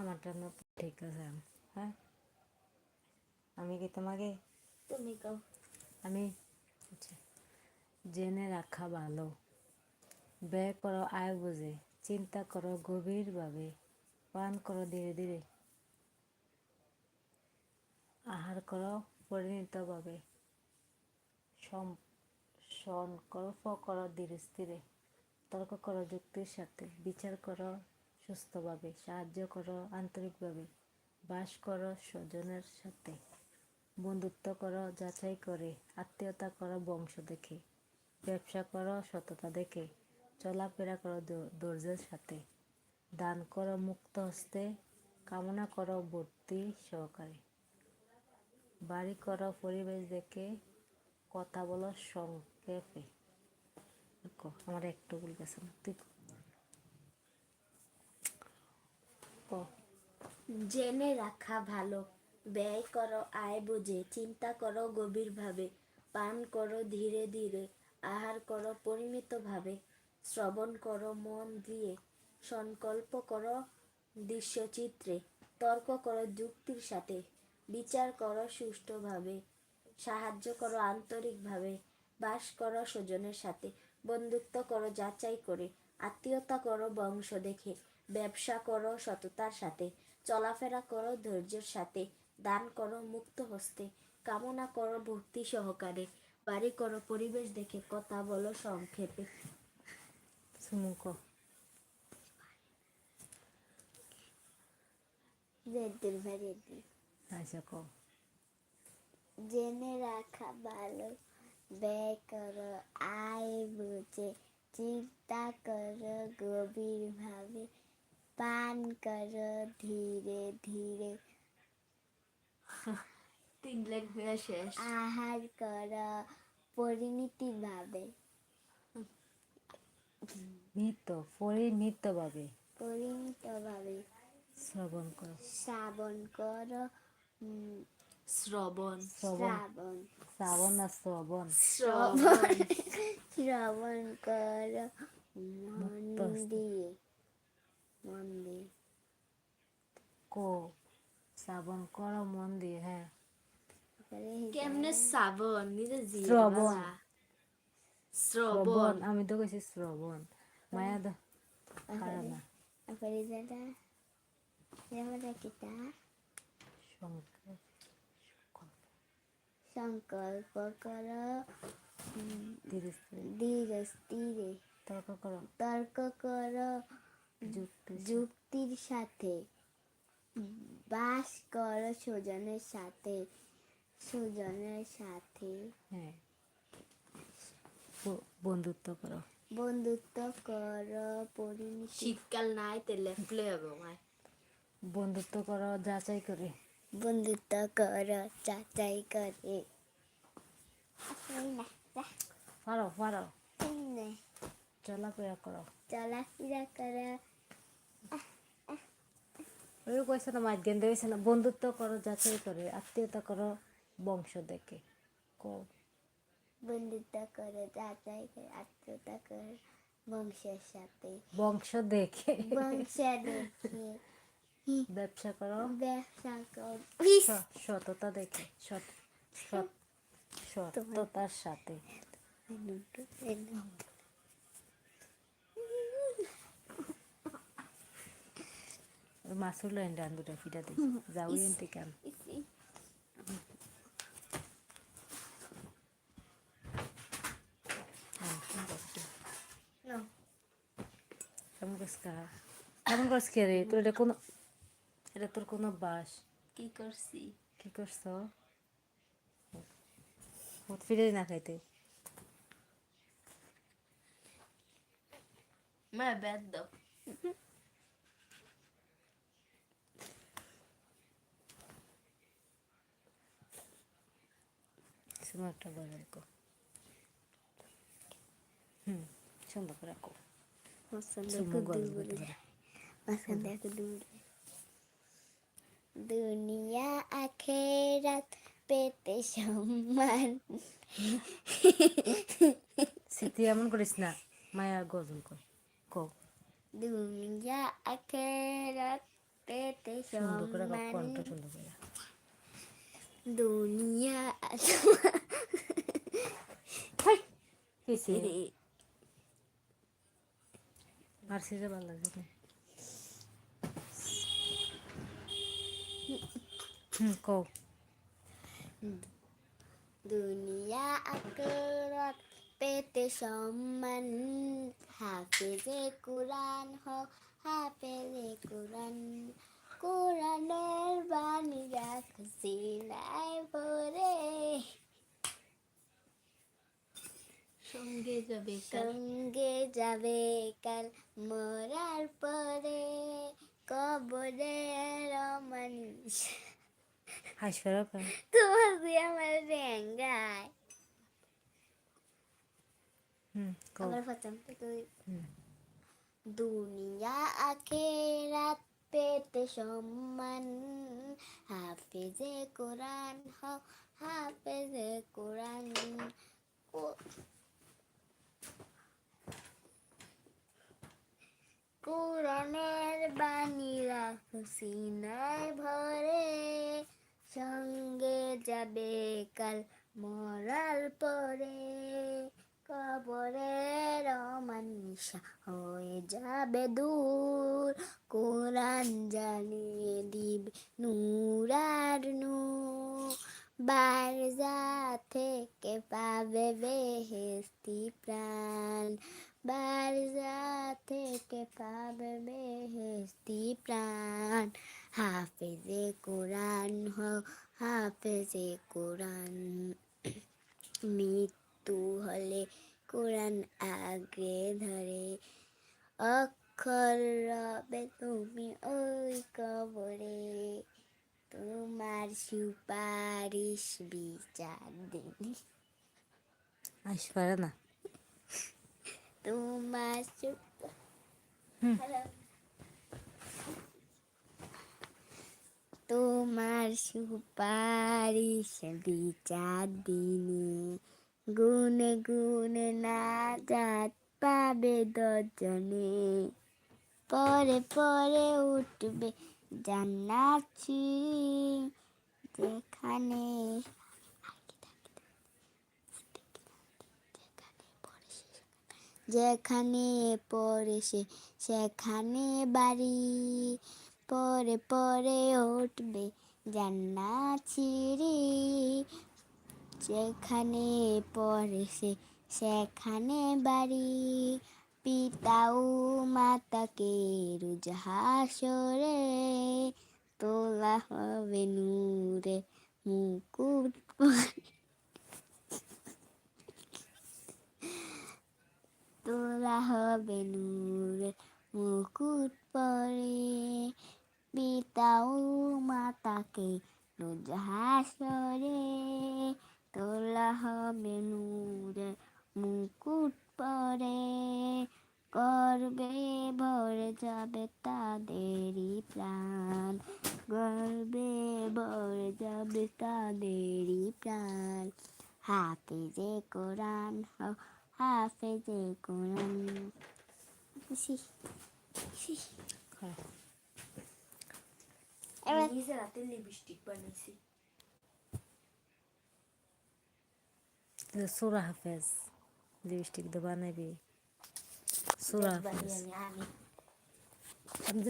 আমারটা না ঠিক আছে। হ্যাঁ? আমি কি তোমাকে তুমি কও। আমি আচ্ছা জেনে রাখা ভালো। ব্যয় করো আয় বুঝে। চিন্তা করো গভীরভাবে। পান করো ধীরে ধীরে। আহার করো পরিণতভাবে। সম- সংকল্প করো ধীরে স্থিরে তর্ক করো যুক্তির সাথে। বিচার করো সুস্থভাবে, সাহায্য করো আন্তরিকভাবে, বাস করো স্বজনের সাথে, বন্ধুত্ব করো যাচাই করে, আত্মীয়তা করো বংশ দেখে, ব্যবসা করো সততা দেখে, চলাফেরা করো ধৈর্যের সাথে, দান করো মুক্ত হস্তে, কামনা করো ভর্তি সহকারে। বাড়ি করো পরিবেশ দেখে, কথা বলো সংক্ষেপে। আমার একটু ভুল গেছে না, তুই ক। ক জেনে রাখা ভালো। ব্যয় করো, আয় বুঝে। চিন্তা করো গভীরভাবে। পান করো ধীরে ধীরে। আহার করো পরিমিতভাবে। শ্রবণ করো মন দিয়ে। সংকল্প করো দৃশ্যচিত্রে। তর্ক করো যুক্তির সাথে। বিচার করো সুষ্ঠুভাবে। সাহায্য করো আন্তরিকভাবে। বাস করো স্বজনের সাথে। বন্ধুত্ব করো যাচাই করে। আত্মীয়তা করো বংশ দেখে। ব্যবসা করো সততার সাথে চলাফেরা করো ধৈর্যের সাথে দান করো মুক্ত হস্তে কামনা করো ভক্তি সহকারে বাড়ি করো পরিবেশ দেখে কথা বলো সংক্ষেপে। আচ্ছা জেনে রাখা ভালো ব্যয় করো আয় বুঝে চিন্তা করো গভীরভাবে পান করো ধীরে ধীরে। তিন লাখ শেষ। আহার কর পরিণতি ভাবে করো পরিণতিভাবে মৃত পরিমিতভাবে। পরিণতভাবে শ্রবণ কর। শ্রাবণ করো শ্রবণ। শ্রাবণ। শ্রাবণ। না শ্রবণ। শ্রবণ। শ্রবণ কর মন দিয়ে। মন দিয়ে কো শ্রাবণ কর মন দিয়ে হ্যাঁ কেমনে শ্রাবণ নিজে শ্রবণ। শ্রবণ। শ্রবণ আমি তো কইছি শ্রবণ। মায়া পারা না। সংখ্যা সংকল্প। কর। ধীরে ধীরে। তর্ক কর। তর্ক কর। যুক্তির সাথে বাস কর সুজনের সাথে সুজনের সাথে। হ্যাঁ। বন্ধুত্ব করো। বন্ধুত্ব কর পরিণতি শীতকাল নাই তেলে ফুলে হবে বন্ধুত্ব করো যাচাই করে। বন্ধুত্ব কর যাচাই করে। পারো পারো। চলাফেরা করো। চলাফেরা কর। ওই কইছে না মাঝ গেন্দে হয়েছে না বন্ধুত্ব করো যাচাই করে আত্মীয়তা করো বংশ দেখে। কো বন্ধুত্ব কর যাচাই করে আত্মীয়তা কর বংশের সাথে। বংশ দেখে। বংশ দেখে। ব্যবসা করো। ব্যবসা কর। সততা দেখে। সৎ সততার সাথে। মাসুল ডান দুটা ফিটা দিই যাও এনতে কেন কেমন করছ কা? কেমন করছ কে রে? তোর এটা কোনো এটা তোর কোনো বাস কি করছি? কি করছ? মত ফিরে না খাইতে। মা ব্যাদ দাও। একটা বই রাখো হুম সুন্দর করে রাখো। দুনিয়া আখেরাত পেতে সম্মান। স্মৃতি এমন করিস না মায়া গজল কর কো দুনিয়া আখেরাত পেতে সম্মান। দুনিয়া কিসে মারছি যে ভালো লাগছে না। হুম কও। দুনিয়া আখরাত পেতে সম্মান হাফেজে কোরআন হোক হাফেজে কোরআন। কোরআনের বাণী রাখছি নাই ভরে। সঙ্গে যাবে কাল। সঙ্গে যাবে কাল মরার পরে কবরে রমানিস হাসপাতাল তোমার দিয়ে আমার রেঙ্গায়। প্রথম দুনিয়া আখেরাত পেতে সম্মান। হাফেজে কোরআন হাফেজে কোরআন। কোরআনের বাণী রাখো সিনায় ভরে। সঙ্গে যাবে কাল মরার পরে। কবরের অমানিসা হয়ে যাবে দূর। কোরআন জ্বালিয়ে দিবে নূরার নূর। বারজা থেকে পাবে বেহেস্তি প্রাণ। বারজা থেকে পাবে বেহেস্তি প্রাণ। হাফেজে কোরআন হাফেজে কোরআন, মৃত্যু হলে কোরআন আগে ধরে। অক্ষর রবে তুমি ওই কবরে, তোমার সুপারিশ বিচার দিন। হাসপাতাল না। তোমার। Hello. তোমার সুপারিশ বিচার দিনে গুনে গুনে না যাত পাবে দজনে পরে পরে উঠবে জান্নাত যেখানে যেখানে পড়ে সে, সেখানে বাড়ি পরে পরে উঠবে জান্নাত সিঁড়ি। যেখানে পড়ে সে, সেখানে বাড়ি পিতা ও মাতাকে রুজহাসরে তোলা হবে নূরে মুকুট তোলা হবে নূরে মুকুট পরে। পিতা ও মাতাকে রোজ হাসরে তোলা হবে নূরে মুকুট পরে। গর্বে ভরে যাবে তাদেরই প্রাণ। গর্বে ভরে যাবে তাদেরই প্রাণ। হাতে যে কোরআন হাফেজে কোরআন। এবার রাতে লিপস্টিক বানাইছি সুরা হাফেজ লিপস্টিক দিয়ে বানাবি সুরা হাফেজ আমি